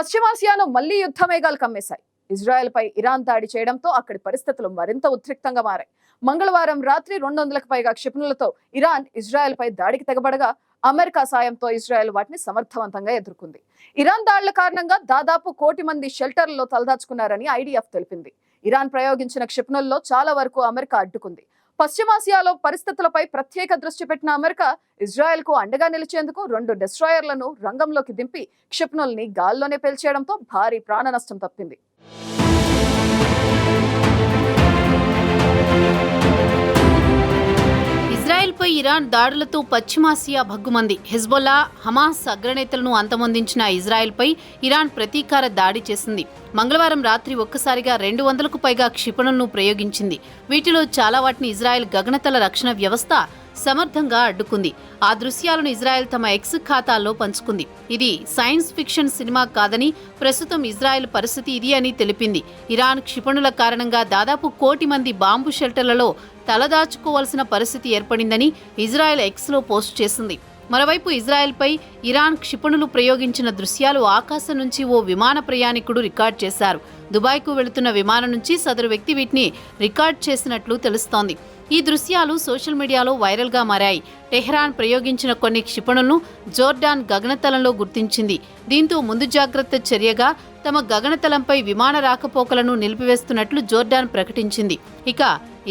పశ్చిమాసియాలో మళ్ళీ యుద్ధమేఘాలు కమ్మేశాయి. ఇజ్రాయెల్ పై ఇరాన్ దాడి చేయడంతో అక్కడి పరిస్థితులు మరింత ఉద్రిక్తంగా మారాయి. మంగళవారం రాత్రి రెండు వందలకు పైగా క్షిపణులతో ఇరాన్ ఇజ్రాయెల్ పై దాడికి తెగబడగా అమెరికా సాయంతో ఇజ్రాయెల్ వాటిని సమర్థవంతంగా ఎదుర్కొంది. ఇరాన్ దాడుల కారణంగా దాదాపు కోటి మంది షెల్టర్లలో తలదాచుకున్నారని ఐడిఎఫ్ తెలిపింది. ఇరాన్ ప్రయోగించిన క్షిపణుల్లో చాలా వరకు అమెరికా అడ్డుకుంది. పశ్చిమాసియాలో పరిస్థితులపై ప్రత్యేక దృష్టి పెట్టిన అమెరికా ఇజ్రాయెల్కు అండగా నిలిచేందుకు రెండు డెస్ట్రాయర్లను రంగంలోకి దింపి క్షిపణుల్ని గాల్లోనే పేల్చేయడంతో భారీ ప్రాణ నష్టం తప్పింది. ఇరాన్ దాడులతో పశ్చిమాసియా భగ్గుమంది. హిజ్బొల్లా హమాస్ అగ్రనేతలను అంతమొందించిన ఇజ్రాయెల్పై ఇరాన్ ప్రతీకార దాడి చేసింది. మంగళవారం రాత్రి ఒక్కసారిగా రెండు వందలకు పైగా క్షిపణులను ప్రయోగించింది. వీటిలో చాలా వాటిని ఇజ్రాయెల్ గగనతల రక్షణ వ్యవస్థ సమర్థంగా అడ్డుకుంది. ఆ దృశ్యాలను ఇజ్రాయెల్ తమ ఎక్స్ ఖాతాల్లో పంచుకుంది. ఇది సైన్స్ ఫిక్షన్ సినిమా కాదని ప్రస్తుతం ఇజ్రాయెల్ పరిస్థితి ఇది అని తెలిపింది. ఇరాన్ క్షిపణుల కారణంగా దాదాపు కోటి మంది బాంబు షెల్టర్లలో తలదాచుకోవాల్సిన పరిస్థితి ఏర్పడిందని ఇజ్రాయెల్ ఎక్స్లో పోస్ట్ చేసింది. మరోవైపు ఇజ్రాయెల్పై ఇరాన్ క్షిపణులు ప్రయోగించిన దృశ్యాలు ఆకాశం నుంచి ఓ విమాన ప్రయాణికుడు రికార్డ్ చేశారు. దుబాయ్కు వెళుతున్న విమానం నుంచి సదరు వ్యక్తి వీటిని రికార్డ్ చేసినట్లు తెలుస్తోంది. ఈ దృశ్యాలు సోషల్ మీడియాలో వైరల్గా మారాయి. టెహ్రాన్ ప్రయోగించిన కొన్ని క్షిపణులను జోర్డాన్ గగనతలంలో గుర్తించింది. దీంతో ముందు జాగ్రత్త చర్యగా తమ గగనతలంపై విమాన రాకపోకలను నిలిపివేస్తున్నట్లు జోర్డాన్ ప్రకటించింది. ఇక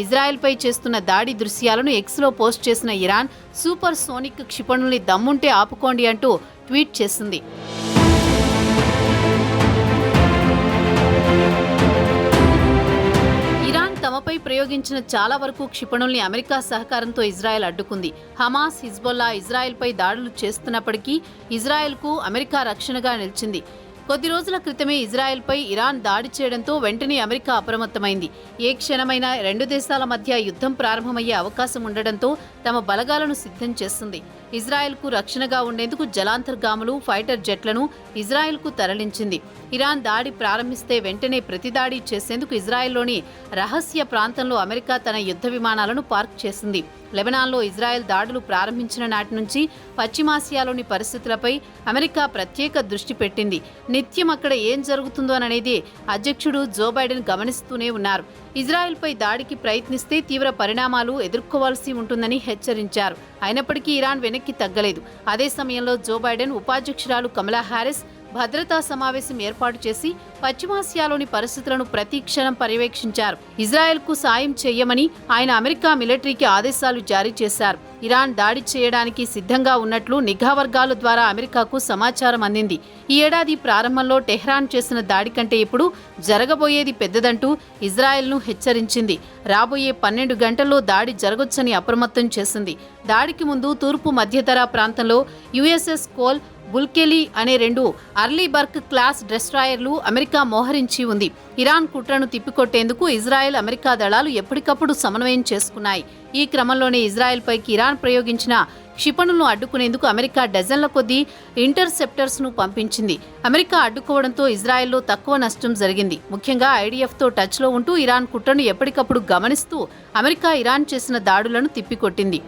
ఇజ్రాయెల్పై చేస్తున్న దాడి దృశ్యాలను ఎక్స్లో పోస్ట్ చేసిన ఇరాన్ సూపర్ సోనిక్ క్షిపణుల్ని దమ్ముంటే ఆపుకోండి అంటూ ట్వీట్ చేసింది. ప్రయోగించిన చాలా వరకు క్షిపణుల్ని అమెరికా సహకారంతో ఇజ్రాయెల్ అడ్డుకుంది. హమాస్ హిజ్బొల్లా ఇజ్రాయెల్పై దాడులు చేస్తున్నప్పటికీ ఇజ్రాయెల్కు అమెరికా రక్షణగా నిలిచింది. కొద్ది రోజుల క్రితమే ఇజ్రాయెల్పై ఇరాన్ దాడి చేయడంతో వెంటనే అమెరికా అప్రమత్తమైంది. ఏ క్షణమైనా రెండు దేశాల మధ్య యుద్ధం ప్రారంభమయ్యే అవకాశం ఉండడంతో తమ బలగాలను సిద్ధం చేస్తుంది. ఇజ్రాయెల్కు రక్షణగా ఉండేందుకు జలాంతర్గాములు ఫైటర్ జెట్లను ఇజ్రాయెల్కు తరలించింది. ఇరాన్ దాడి ప్రారంభిస్తే వెంటనే ప్రతిదాడి చేసేందుకు ఇజ్రాయెల్లోని రహస్య ప్రాంతంలో అమెరికా తన యుద్ధ విమానాలను పార్క్ చేసింది. లెబనాన్లో ఇజ్రాయెల్ దాడులు ప్రారంభించిన నాటి నుంచి పశ్చిమాసియాలోని పరిస్థితులపై అమెరికా ప్రత్యేక దృష్టి పెట్టింది. నిత్యం అక్కడ ఏం జరుగుతుందో అనేది అధ్యక్షుడు జో బైడెన్ గమనిస్తూనే ఉన్నారు. ఇజ్రాయెల్పై దాడికి ప్రయత్నిస్తే తీవ్ర పరిణామాలు ఎదుర్కోవాల్సి ఉంటుందని హెచ్చరించారు. అయినప్పటికీ ఇరాన్ వెనక్కి తగ్గలేదు. అదే సమయంలో జో బైడెన్ ఉపాధ్యక్షురాలు కమలా హారిస్ భద్రతా సమావేశం ఏర్పాటు చేసి పశ్చిమాసియాలోని పరిస్థితులను ప్రతిక్షణం పర్యవేక్షించారు. పర్యవేక్షించారు ఇజ్రాయెల్కు సాయం చేయమని ఆయన అమెరికా మిలిటరీకి ఆదేశాలు జారీ చేశారు. ఇరాన్ దాడి చేయడానికి సిద్ధంగా ఉన్నట్లు నిఘా వర్గాల ద్వారా అమెరికాకు సమాచారం అందింది. ఈ ఏడాది ప్రారంభంలో టెహ్రాన్ చేసిన దాడి కంటే ఇప్పుడు జరగబోయేది పెద్దదంటూ ఇజ్రాయెల్ను హెచ్చరించింది. రాబోయే పన్నెండు గంటల్లో దాడి జరగొచ్చని అప్రమత్తం చేసింది. దాడికి ముందు తూర్పు మధ్యధరా ప్రాంతంలో యుఎస్ఎస్ కోల్ బుల్కెలీ అనే రెండు అర్లీబర్గ్ క్లాస్ డెస్ట్రాయర్లు అమెరికా మోహరించి ఉంది. ఇరాన్ కుట్రను తిప్పికొట్టేందుకు ఇజ్రాయెల్ అమెరికా దళాలు ఎప్పటికప్పుడు సమన్వయం చేసుకున్నాయి. ఈ క్రమంలోనే ఇజ్రాయెల్పైకి ఇరాన్ ప్రయోగించిన క్షిపణులను అడ్డుకునేందుకు అమెరికా డజన్ల కొద్దీ ఇంటర్సెప్టర్స్ను పంపించింది. అమెరికా అడ్డుకోవడంతో ఇజ్రాయెల్లో తక్కువ నష్టం జరిగింది. ముఖ్యంగా ఐడిఎఫ్తో టచ్లో ఉంటూ ఇరాన్ కుట్రను ఎప్పటికప్పుడు గమనిస్తూ అమెరికా ఇరాన్ చేసిన దాడులను తిప్పికొట్టింది.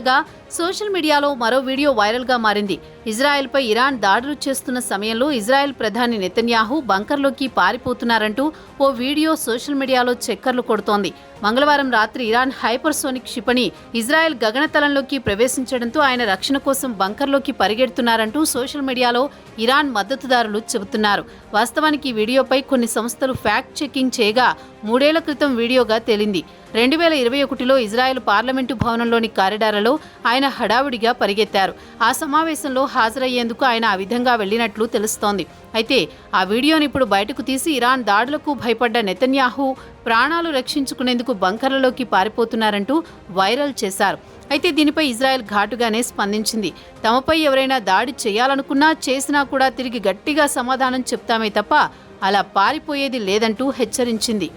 ఉండగా సోషల్ మీడియాలో మరో వీడియో వైరల్గా మారింది. ఇజ్రాయెల్పై ఇరాన్ దాడులు చేస్తున్న సమయంలో ఇజ్రాయెల్ ప్రధాని నెతన్యాహు బంకర్లోకి పారిపోతున్నారంటూ ఓ వీడియో సోషల్ మీడియాలో చక్కర్లు కొడుతోంది. మంగళవారం రాత్రి ఇరాన్ హైపర్సోనిక్ క్షిపణి ఇజ్రాయెల్ గగనతలంలోకి ప్రవేశించడంతో ఆయన రక్షణ కోసం బంకర్లోకి పరిగెడుతున్నారంటూ సోషల్ మీడియాలో ఇరాన్ మద్దతుదారులు చెబుతున్నారు. వాస్తవానికి ఈ వీడియోపై కొన్ని సంస్థలు ఫ్యాక్ట్ చెకింగ్ చేయగా మూడేళ్ళ క్రితం వీడియోగా తేలింది. రెండు వేల ఇరవై ఒకటిలో ఇజ్రాయెల్ పార్లమెంటు భవనంలోని కారిడార్లలో ఆయన హడావుడిగా పరిగెత్తారు. ఆ సమావేశంలో హాజరయ్యేందుకు ఆయన ఆ విధంగా వెళ్ళినట్లు తెలుస్తోంది. అయితే ఆ వీడియోని ఇప్పుడు బయటకు తీసి ఇరాన్ దాడులకు భయపడ్డ నెతన్యాహు ప్రాణాలు రక్షించుకునేందుకు బంకర్లలోకి పారిపోతున్నారంటూ వైరల్ చేశారు. అయితే దీనిపై ఇజ్రాయెల్ ఘాటుగానే స్పందించింది. తమపై ఎవరైనా దాడి చేయాలనుకున్నా చేసినా కూడా తిరిగి గట్టిగా సమాధానం చెప్తామే తప్ప అలా పారిపోయేది లేదంటూ హెచ్చరించింది.